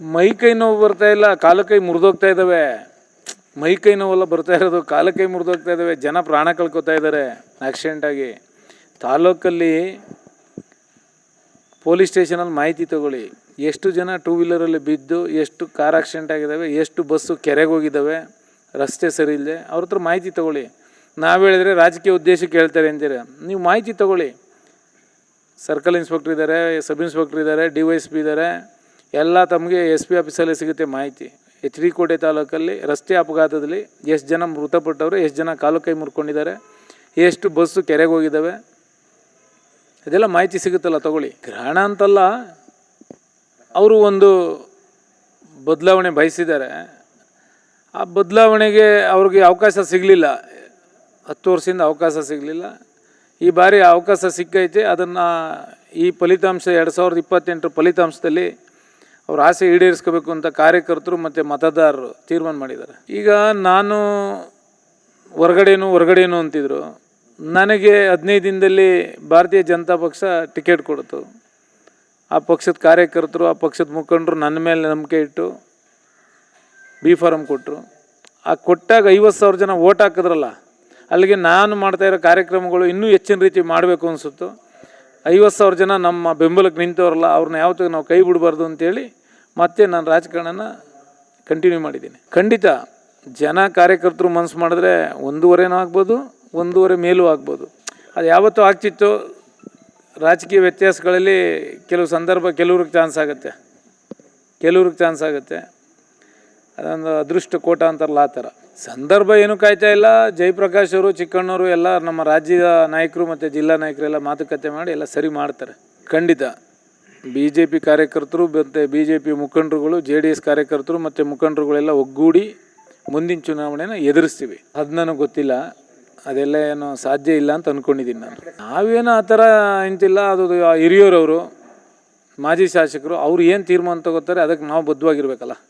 ಮೈ ಕೈ ನೋವು ಬರ್ತಾ ಇಲ್ಲ, ಕಾಲು ಕೈ ಮುರಿದೋಗ್ತಾ ಇದ್ದಾವೆ ಮೈ ಕೈ ನೋವೆಲ್ಲ ಬರ್ತಾ ಇರೋದು, ಕಾಲು ಕೈ ಮುರಿದೋಗ್ತಾ ಇದ್ದಾವೆ ಜನ ಪ್ರಾಣ ಕಳ್ಕೊತಾ ಇದ್ದಾರೆ ಆಕ್ಸಿಡೆಂಟ್ ಆಗಿ. ತಾಲೂಕಲ್ಲಿ ಪೊಲೀಸ್ ಸ್ಟೇಷನಲ್ಲಿ ಮಾಹಿತಿ ತಗೊಳ್ಳಿ. ಎಷ್ಟು ಜನ ಟೂ ವೀಲರಲ್ಲಿ ಬಿದ್ದು, ಎಷ್ಟು ಕಾರ್ ಆಕ್ಸಿಡೆಂಟ್ ಆಗಿದ್ದಾವೆ ಎಷ್ಟು ಬಸ್ಸು ಕೆರೆಗೆ ಹೋಗಿದ್ದಾವೆ ರಸ್ತೆ ಸರಿ ಇಲ್ಲದೆ ಅವ್ರ ಹತ್ರ ಮಾಹಿತಿ ತಗೊಳ್ಳಿ. ನಾವು ಹೇಳಿದರೆ ರಾಜಕೀಯ ಉದ್ದೇಶಕ್ಕೆ ಹೇಳ್ತಾರೆ ಅಂತೀರ. ನೀವು ಮಾಹಿತಿ ತಗೊಳ್ಳಿ. ಸರ್ಕಲ್ ಇನ್ಸ್ಪೆಕ್ಟ್ರ್ ಇದ್ದಾರೆ ಸಬ್ ಇನ್ಸ್ಪೆಕ್ಟ್ರ್ ಇದ್ದಾರೆ ಡಿ ವೈ ಎಸ್ ಪಿ ಇದ್ದಾರೆ ಎಲ್ಲ ತಮಗೆ ಎಸ್ ಪಿ ಆಫೀಸಲ್ಲಿ ಸಿಗುತ್ತೆ ಮಾಹಿತಿ. ಎಚ್ ಡಿ ಕೋಟೆ ತಾಲೂಕಲ್ಲಿ ರಸ್ತೆ ಅಪಘಾತದಲ್ಲಿ ಎಷ್ಟು ಜನ ಮೃತಪಟ್ಟವರು, ಎಷ್ಟು ಜನ ಕಾಲು ಕೈ ಮುರ್ಕೊಂಡಿದ್ದಾರೆ, ಎಷ್ಟು ಬಸ್ಸು ಕೆರೆಗೆ ಹೋಗಿದ್ದಾವೆ. ಅದೆಲ್ಲ ಮಾಹಿತಿ ಸಿಗುತ್ತಲ್ಲ, ತಗೊಳ್ಳಿ. ಗ್ರಹಣ ಅಂತಲ್ಲ, ಅವರು ಒಂದು ಬದಲಾವಣೆ ಬಯಸಿದ್ದಾರೆ. ಆ ಬದಲಾವಣೆಗೆ ಅವ್ರಿಗೆ ಅವಕಾಶ ಸಿಗಲಿಲ್ಲ. ಹತ್ತು ವರ್ಷದಿಂದ ಅವಕಾಶ ಸಿಗಲಿಲ್ಲ. ಈ ಬಾರಿ ಅವಕಾಶ ಸಿಕ್ಕೈತೆ. ಅದನ್ನು ಈ ಫಲಿತಾಂಶ ಎರಡು ಸಾವಿರದ ಇಪ್ಪತ್ತೆಂಟರ ಫಲಿತಾಂಶದಲ್ಲಿ ಅವ್ರ ಆಸೆ ಈಡೇರಿಸ್ಕೋಬೇಕು ಅಂತ ಕಾರ್ಯಕರ್ತರು ಮತ್ತು ಮತದಾರರು ತೀರ್ಮಾನ ಮಾಡಿದ್ದಾರೆ. ಈಗ ನಾನು ಹೊರಗಡೆನು ಹೊರಗಡೆನು ಅಂತಿದ್ರು. ನನಗೆ ಹದಿನೈದು ದಿನದಲ್ಲಿ ಭಾರತೀಯ ಜನತಾ ಪಕ್ಷ ಟಿಕೆಟ್ ಕೊಡ್ತು. ಆ ಪಕ್ಷದ ಕಾರ್ಯಕರ್ತರು, ಆ ಪಕ್ಷದ ಮುಖಂಡರು ನನ್ನ ಮೇಲೆ ನಂಬಿಕೆ ಇಟ್ಟು ಬಿ ಫಾರಮ್ ಕೊಟ್ಟರು ಆ ಕೊಟ್ಟಾಗ ಐವತ್ತು ಸಾವಿರ ಜನ ಓಟ್ ಹಾಕಿದ್ರಲ್ಲ, ಅಲ್ಲಿಗೆ ನಾನು ಮಾಡ್ತಾ ಇರೋ ಕಾರ್ಯಕ್ರಮಗಳು ಇನ್ನೂ ಹೆಚ್ಚಿನ ರೀತಿ ಮಾಡಬೇಕು ಅನಿಸುತ್ತು. ಐವತ್ತು ಸಾವಿರ ಜನ ನಮ್ಮ ಬೆಂಬಲಕ್ಕೆ ನಿಂತವ್ರಲ್ಲ, ಅವ್ರನ್ನ ಯಾವತ್ತೂ ನಾವು ಕೈ ಬಿಡಬಾರ್ದು ಅಂತೇಳಿ ಮತ್ತೆ ನಾನು ರಾಜಕಾರಣನ ಕಂಟಿನ್ಯೂ ಮಾಡಿದ್ದೀನಿ. ಖಂಡಿತ ಜನ ಕಾರ್ಯಕರ್ತರು ಮನಸ್ಸು ಮಾಡಿದ್ರೆ ಒಂದೂವರೆನೂ ಆಗ್ಬೋದು, ಒಂದೂವರೆ ಮೇಲೂ ಆಗ್ಬೋದು. ಅದು ಯಾವತ್ತೂ ಆಗ್ತಿತ್ತು, ರಾಜಕೀಯ ವ್ಯತ್ಯಾಸಗಳಲ್ಲಿ ಕೆಲವು ಸಂದರ್ಭ ಕೆಲವ್ರಿಗೆ ಚಾನ್ಸ್ ಆಗುತ್ತೆ. ಕೆಲವ್ರಿಗೆ ಚಾನ್ಸ್ ಆಗುತ್ತೆ. ಅದೊಂದು ಅದೃಷ್ಟ ಕೋಟ ಅಂತಾರಲ್ಲ ಆ ಥರ. ಸಂದರ್ಭ ಏನು ಕಾಯ್ತಾ ಇಲ್ಲ. ಜಯಪ್ರಕಾಶ್ ಅವರು ಚಿಕ್ಕಣ್ಣವರು ಎಲ್ಲ ನಮ್ಮ ರಾಜ್ಯದ ನಾಯಕರು ಮತ್ತು ಜಿಲ್ಲಾ ನಾಯಕರೆಲ್ಲ ಮಾತುಕತೆ ಮಾಡಿ ಎಲ್ಲ ಸರಿ ಮಾಡ್ತಾರೆ. ಖಂಡಿತ. ಬಿ ಜೆ ಪಿ ಕಾರ್ಯಕರ್ತರು ಮತ್ತು ಬಿ ಜೆ ಪಿ ಮುಖಂಡರುಗಳು ಜೆ ಡಿ ಎಸ್ ಕಾರ್ಯಕರ್ತರು ಮತ್ತು ಮುಖಂಡರುಗಳೆಲ್ಲ ಒಗ್ಗೂಡಿ ಮುಂದಿನ ಚುನಾವಣೆನ ಎದುರಿಸ್ತೀವಿ. ಅದು ಗೊತ್ತಿಲ್ಲ. ಅದೆಲ್ಲ ಏನು ಸಾಧ್ಯ ಇಲ್ಲ ಅಂತ ಅಂದ್ಕೊಂಡಿದ್ದೀನಿ ನಾನು. ನಾವೇನು ಆ ಥರ ಇಂತಿಲ್ಲ ಅದು ಹಿರಿಯೂರವರು, ಮಾಜಿ ಶಾಸಕರು, ಅವ್ರು ಏನು ತೀರ್ಮಾನ ತಗೋತಾರೆ ಅದಕ್ಕೆ ನಾವು ಬದ್ಧವಾಗಿರ್ಬೇಕಲ್ಲ.